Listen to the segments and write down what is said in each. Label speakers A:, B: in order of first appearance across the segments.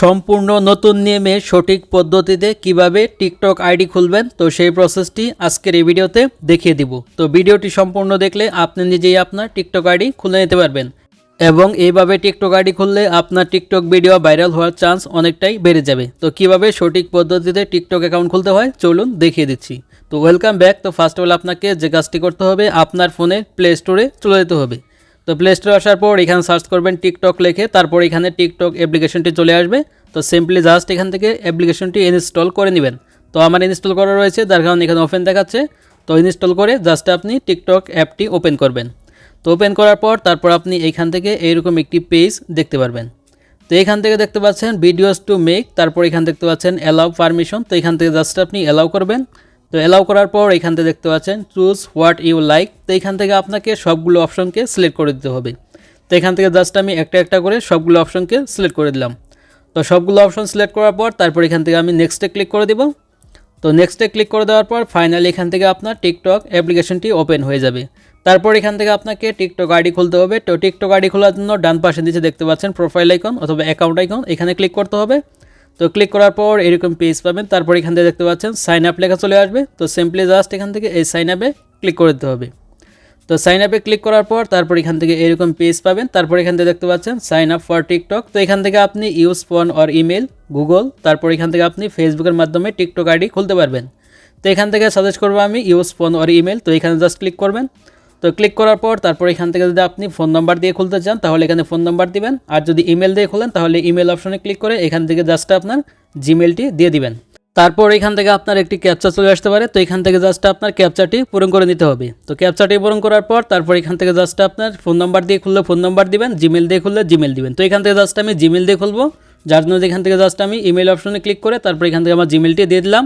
A: সম্পূর্ণ নতুন নিয়মে সঠিক পদ্ধতিতে কীভাবে টিকটক আইডি খুলবেন, তো সেই প্রসেসটি আজকের এই ভিডিওতে দেখিয়ে দিব। তো ভিডিওটি সম্পূর্ণ দেখলে আপনি নিজেই আপনার টিকটক আইডি খুলে নিতে পারবেন। এবং এইভাবে টিকটক আইডি খুললে আপনার টিকটক ভিডিও ভাইরাল হওয়ার চান্স অনেকটাই বেড়ে যাবে। তো কীভাবে সঠিক পদ্ধতিতে টিকটক অ্যাকাউন্ট খুলতে হয়, চলুন দেখিয়ে দিচ্ছি। তো ওয়েলকাম ব্যাক। তো ফার্স্ট অফ অল আপনাকে যে কাজটি করতে হবে, আপনার ফোনের প্লে স্টোরে চলে যেতে হবে। তো প্লে স্টোরে আসার পর এখানে সার্চ করবেন টিকটক লেখে, তারপর এখানে টিকটক অ্যাপ্লিকেশনটি চলে আসবে। তো সিম্পলি জাস্ট এখান থেকে অ্যাপ্লিকেশনটি ইনস্টল করে নেবেন। তো আমার ইনস্টল করা রয়েছে, যার কারণে এখানে ওপেন দেখাচ্ছে। তো ইনস্টল করে জাস্ট আপনি টিকটক অ্যাপটি ওপেন করবেন। তো ওপেন করার পর তারপর আপনি এইখান থেকে এইরকম একটি পেজ দেখতে পারবেন। তো এখান থেকে দেখতে পাচ্ছেন ভিডিওস টু মেক তারপর এখান দেখতে পাচ্ছেন অ্যালাউ পারমিশন তো এখান থেকে জাস্ট আপনি অ্যালাউ করবেন। তো অ্যালাউ করার পর এখান থেকে দেখতে পাচ্ছেন চুজ হোয়াট ইউ লাইক তো এখান থেকে আপনাকে সবগুলো অপশনকে সিলেক্ট করে দিতে হবে। তো এখান থেকে জাস্ট আমি একটা একটা করে সবগুলো অপশনকে সিলেক্ট করে দিলাম। তো সবগুলো অপশন সিলেক্ট করার পর তারপর এখান থেকে আমি নেক্সটে ক্লিক করে দেব। তো নেক্সটে ক্লিক করে দেওয়ার পর ফাইনালি এখান থেকে আপনার টিকটক অ্যাপ্লিকেশনটি ওপেন হয়ে যাবে। তারপর এখান থেকে আপনাকে টিকটক আইডি খুলতে হবে। তো টিকটক আইডি খোলার জন্য ডান পাশে নিচে দেখতে পাচ্ছেন প্রোফাইল আইকন অথবা অ্যাকাউন্ট আইকন এখানে ক্লিক করতে হবে। তো ক্লিক করার পর এরকম পেজ পাবেন। তারপর এখান থেকে দেখতে পাচ্ছেন সাইন আপ লেখা চলে আসবে। তো সিম্পলি জাস্ট এখান থেকে এই সাইন আপে ক্লিক করে দিতে হবে। তো সাইন আপে ক্লিক করার পর তারপর এখান থেকে এরকম পেজ পাবেন। তারপর এখান থেকে দেখতে পাচ্ছেন সাইন আপ ফর টিকটক তো এখান থেকে আপনি use phone or email Google তারপর এখান থেকে আপনি ফেসবুকের মাধ্যমে টিকটক আইডি খুলতে পারবেন। তো এখান থেকে সাজেস্ট করব আমি ইউজ ফোন অর ইমেল তো এখানে জাস্ট ক্লিক করবেন। তো ক্লিক করার পর তারপর এখান থেকে যদি আপনি ফোন নাম্বার দিয়ে খুলতে চান, তাহলে এখানে ফোন নাম্বার দিবেন। আর যদি ইমেল দিয়ে খোলেন, তাহলে ইমেল অপশনে ক্লিক করে এখান থেকে জাস্ট আপনার জিমেলটি দিয়ে দিবেন। তারপর এখান থেকে আপনার একটি ক্যাপচা চলে আসতে পারে। তো এখান থেকে জাস্ট আপনার ক্যাপচাটি পূরণ করে নিতে হবে। তো ক্যাপচাটি পূরণ করার পর তারপর এখান থেকে জাস্ট আপনার ফোন নাম্বার দিয়ে খুললে ফোন নাম্বার দিবেন জিমেল দিয়ে খুললে জিমেল দিবেন। তো এখান থেকে জাস্ট আমি জিমেল দিয়ে খুলবো। যার জন্য এখান থেকে জাস্ট আমি ইমেল অপশনে ক্লিক করে তারপর এখান থেকে আমার জিমেলটি দিয়ে দিলাম।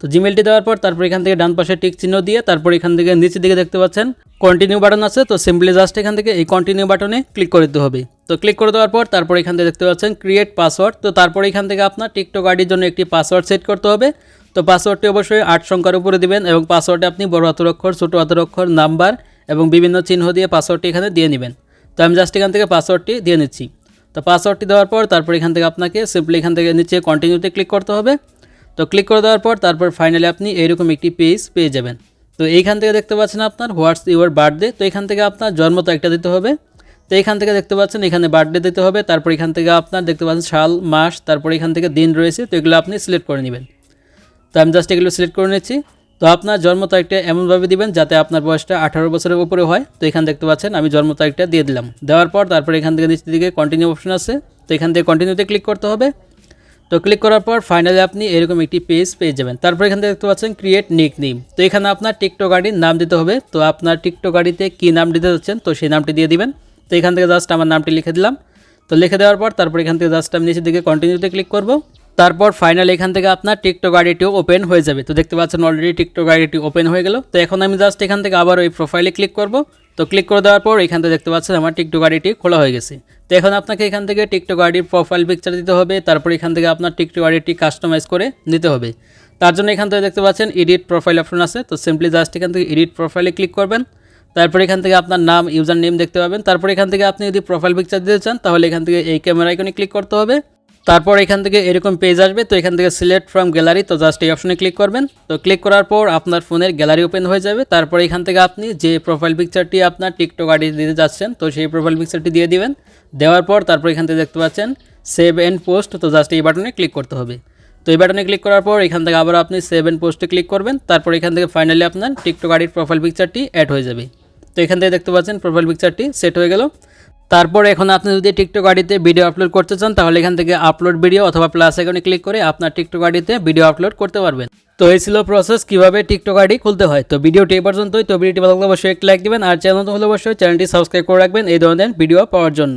A: তো জিমেলটি দেওয়ার পর তারপর এখান থেকে ডান পাশে টিক চিহ্ন দিয়ে তারপর এখান থেকে নিচের দিকে দেখতে পাচ্ছেন কন্টিনিউ বাটন আছে। তো সিম্পলি জাস্ট এখান থেকে এই কন্টিনিউ বাটনে ক্লিক করে দিতে হবে। তো ক্লিক করে দেওয়ার পর তারপর এখান থেকে দেখতে পাচ্ছেন ক্রিয়েট পাসওয়ার্ড তো তারপর এখান থেকে আপনার টিকটক আইডির জন্য একটি পাসওয়ার্ড সেট করতে হবে। তো পাসওয়ার্ডটি অবশ্যই আট সংখ্যার উপরে দিবেন এবং পাসওয়ার্ডে আপনি বড় হাতের অক্ষর, ছোটো হাতের অক্ষর নাম্বার এবং বিভিন্ন চিহ্ন দিয়ে পাসওয়ার্ডটি এখানে দিয়ে নেবেন। তো আমি জাস্ট এখান থেকে পাসওয়ার্ডটি দিয়ে নিচ্ছি। তো পাসওয়ার্ডটি দেওয়ার পর তারপর এখান থেকে আপনাকে সিম্পলি এখান থেকে নিচে কন্টিনিউতে ক্লিক করতে হবে। তো ক্লিক করে দেওয়ার পর তারপর ফাইনালি আপনি এইরকম একটি পেজ পেয়ে যাবেন। তো এইখান থেকে দেখতে পাচ্ছেন আপনার হোয়াটস ইউর বার্থডে তো এখান থেকে আপনার জন্ম তারিখটা দিতে হবে। তো এখান থেকে দেখতে পাচ্ছেন এখানে বার্থডে দিতে হবে, তারপর এখান থেকে আপনার দেখতে পাচ্ছেন সাল, মাস, তারপর এখান থেকে দিন রয়েছে, তো এগুলো আপনি সিলেক্ট করে নেবেন। তো আমি জাস্ট এগুলো সিলেক্ট করে নিচ্ছি। তো আপনার জন্ম তারিখটা এমনভাবে দিবেন যাতে আপনার বয়সটা আঠারো বছরের উপরে হয়। তো এখান দেখতে পাচ্ছেন আমি জন্ম তারিখটা দিয়ে দিলাম। দেওয়ার পর তারপর এখান থেকে নিচের দিকে কন্টিনিউ অপশন আছে। তো এখান থেকে কন্টিনিউতে ক্লিক করতে হবে। তো ক্লিক করার পর ফাইনালি আপনি এরকম একটি পেজ পেয়ে যাবেন। তারপর এখান দেখতে পাচ্ছেন ক্রিয়েট নিক নিম তো এখানে আপনার টিকটক আইডির নাম দিতে হবে। তো আপনার টিকটক আইডিতে কী নাম দিতে যাচ্ছেন? তো সেই নামটি দিয়ে দিবেন। তো এখান থেকে জাস্ট আমার নামটি লিখে দিলাম। তো লিখে দেওয়ার পর তারপর এখান থেকে জাস্ট আমি নিচের দিকে কন্টিনিউতে ক্লিক করব। তারপর ফাইনালি এখান থেকে আপনার টিকটক আইডিটিও ওপেন হয়ে যাবে। তো দেখতে পাচ্ছেন অলরেডি টিকটক আইডিটি ওপেন হয়ে গেল। তো এখন আমি জাস্ট এখান থেকে আবার ওই প্রোফাইলে ক্লিক করব। তো ক্লিক করে দেওয়ার পর এখান থেকে দেখতে পাচ্ছেন আমার টিকটক আইডিটি খোলা হয়ে গেছে। তো এখন আপনাকে এখান থেকে টিকটক আইডির প্রোফাইল পিকচার দিতে হবে, তারপর এখান থেকে আপনার টিকটক আইডিটি কাস্টমাইজ করে নিতে হবে। তার জন্য এখান থেকে দেখতে পাচ্ছেন এডিট প্রোফাইল অপশন আছে, তো সিম্পলি জাস্ট এখান থেকে এডিট প্রোফাইলে ক্লিক করবেন। তারপর এখান থেকে আপনার নাম ইউজার নেম দেখতে পাবেন। তারপর এখান থেকে আপনি যদি প্রোফাইল পিকচার দিতে চান, তাহলে এখান থেকে এই ক্যামেরা আইকনে ক্লিক করতে হবে। তারপর এখান থেকে এরকম পেজ আসবে, তো এখান থেকে সিলেক্ট ফ্রম গ্যালারি তো জাস্ট এই অপশনে ক্লিক করবেন। তো ক্লিক করার পর আপনার ফোনের গ্যালারি ওপেন হয়ে যাবে। তারপর এখান থেকে আপনি যে প্রোফাইল পিকচারটি আপনার টিকটক আইডি দিতে যাচ্ছেন, তো সেই প্রোফাইল পিকচারটি দিয়ে দিবেন। দেওয়ার পর তারপর এখান থেকে দেখতে পাচ্ছেন সেভ এন্ড পোস্ট তো জাস্ট এই বাটনে ক্লিক করতে হবে। তো এই বাটনে ক্লিক করার পর এখান থেকে আবার আপনি সেভ এন্ড পোস্টে ক্লিক করবেন। তারপর এখান থেকে ফাইনালি আপনার টিকটক আইডির প্রোফাইল পিকচারটি অ্যাড হয়ে যাবে। তো এখান থেকে দেখতে পাচ্ছেন প্রোফাইল পিকচারটি সেট হয়ে গেল। তারপর এখন আপনি যদি টিকটক আইডিতে ভিডিও আপলোড করতে চান, তাহলে এখান থেকে আপলোড ভিডিও অথবা প্লাস আইকনে ক্লিক করে আপনার টিকটক আইডিতে ভিডিও আপলোড করতে পারবেন। তো এই ছিল প্রসেস কীভাবে টিকটক আইডি খুলতে হয়। তো ভিডিওটি এই পর্যন্তই। তো ভিডিওটি ভালো লাগলে অবশ্যই লাইক দিবেন। আর চ্যানেল হলে অবশ্যই চ্যানেলটি সাবস্ক্রাইব করে রাখবেন। এই ধরনের ভিডিও পাওয়ার জন্য।